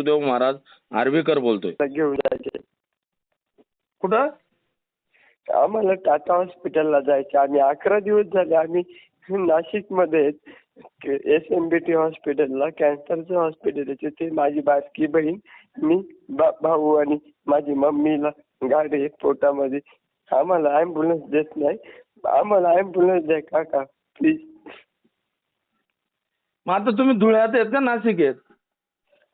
वासुदेव महाराज आर्वीकर बोलतोय. घेऊन जायचे. कुठं? आम्हाला टाटा हॉस्पिटलला जायचे. आम्ही अकरा दिवस झाले आम्ही नाशिकमध्ये एस एम बी टी हॉस्पिटलला कॅन्सरचं हॉस्पिटल आहे. तिथे माझी बारकी बहीण मी बा भाऊ आणि माझी मम्मीला गाडी आहे पोटामध्ये. आम्हाला ॲम्ब्युलन्स देत नाही. आम्हाला ॲम्ब्युलन्स द्या काका प्लीज मग आता तुम्ही धुळ्यात आहेत का नाशिक आहेत?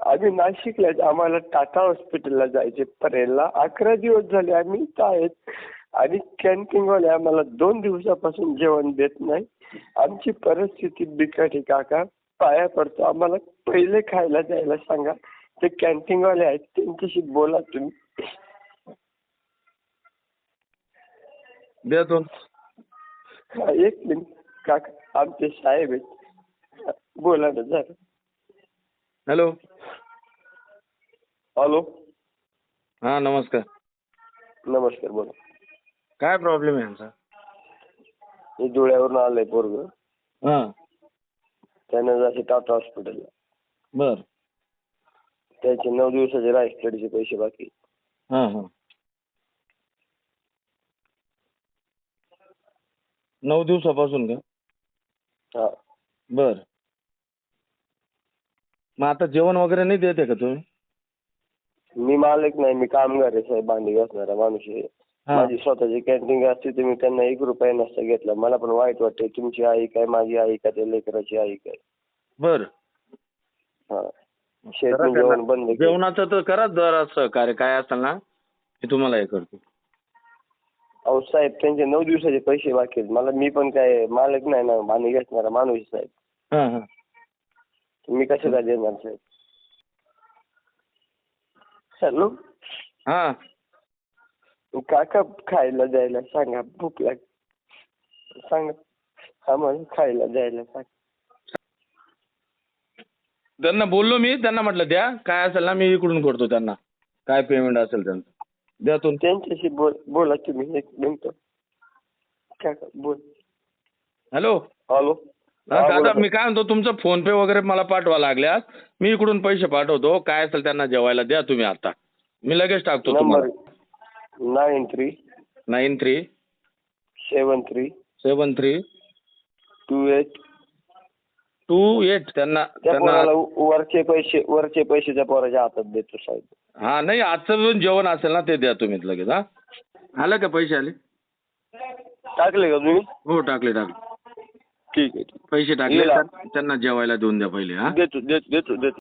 आम्ही नाशिकला. आम्हाला टाटा हॉस्पिटलला जायचे. परेलला अकरा दिवस झाले आम्ही इथं आहेत. आणि कॅन्टीनवाले आम्हाला दोन दिवसापासून जेवण देत नाही. आमची परिस्थिती बिकट आहे काका. पाया पडतो. आम्हाला पहिले खायला द्यायला सांगा. ते कॅन्टीनवाले आहेत. त्यांच्याशी बोला तुम्ही. द्या दोन. हा, एक मिनिट काका. आमचे साहेब आहेत. बोला ना जरा. हॅलो. हॅलो हां नमस्कार. नमस्कार बोला. काय प्रॉब्लेम आहे आमचा? मी धुळ्यावरून आलोय पोरग. हां. त्यानं जायचे टाटा हॉस्पिटलला बर. त्याचे नऊ दिवसाचे राईस्टडीचे पैसे बाकी हां हां. नऊ दिवसापासून का? हा. बर. मग आता जेवण वगैरे नाही देते का तुम्ही? मी मालक नाही मी कामगार आहे साहेब भांडी घासणारा माणूस आहे. हां. माझी स्वतःची कॅन्टीन असते तर मी त्यांना एक रुपया नसता घेतला. मला पण वाईट वाटतंय तुमची आई काय माझी आई काय त्या लेकराची आई काय? बर. हा. शेतून. जेवण बंद केलं. जेवणाचं तर करा जरा सहकार्य. काय असेल ना मी तुम्हाला हे करतो. अहो साहेब त्यांचे नऊ दिवसाचे पैसे बाकी आहेत. मला मी पण काय मालक नाही ना भांडी घासणारा माणूस आहे, साहेब. हां हां. मी कसं काय देणार साहेब? हॅलो. हां. काका खायला द्यायला सांगा भूक लाग सांगा. हा म्हणून खायला द्यायला सांगा. त्यांना बोललो मी त्यांना म्हटलं द्या काय असेल ना मी इकडून करतो त्यांना. काय पेमेंट असेल त्यांचं. द्या तुम्ही त्यांच्याशी बोल बोला तुम्ही एक मिनिट. काका बोल. हॅलो. हॅलो. दादा मी काय म्हणतो तुमचं फोन पे वगैरे मला पाठवा लागल्यास मी इकडून पैसे पाठवतो. काय असेल त्यांना जेवायला द्या तुम्ही आता. मी लगेच टाकतो नंबर तुम्हाला. Nine three nine three seven three seven three two eight two eight त्यांना त्या त्यांना वरचे पैसे वरचे पैसे त्या पोराच्या हातात देतो साहेब. हा नाही आजचं पण जेवण असेल ना ते द्या तुम्ही लगेच हा. आलं का पैसे आले? टाकले का तुम्ही? हो टाकले टाकले. ठीक आहे. पैसे टाकले. त्यांना जेवायला देऊन द्या पहिले हा. देतो देतो देतो.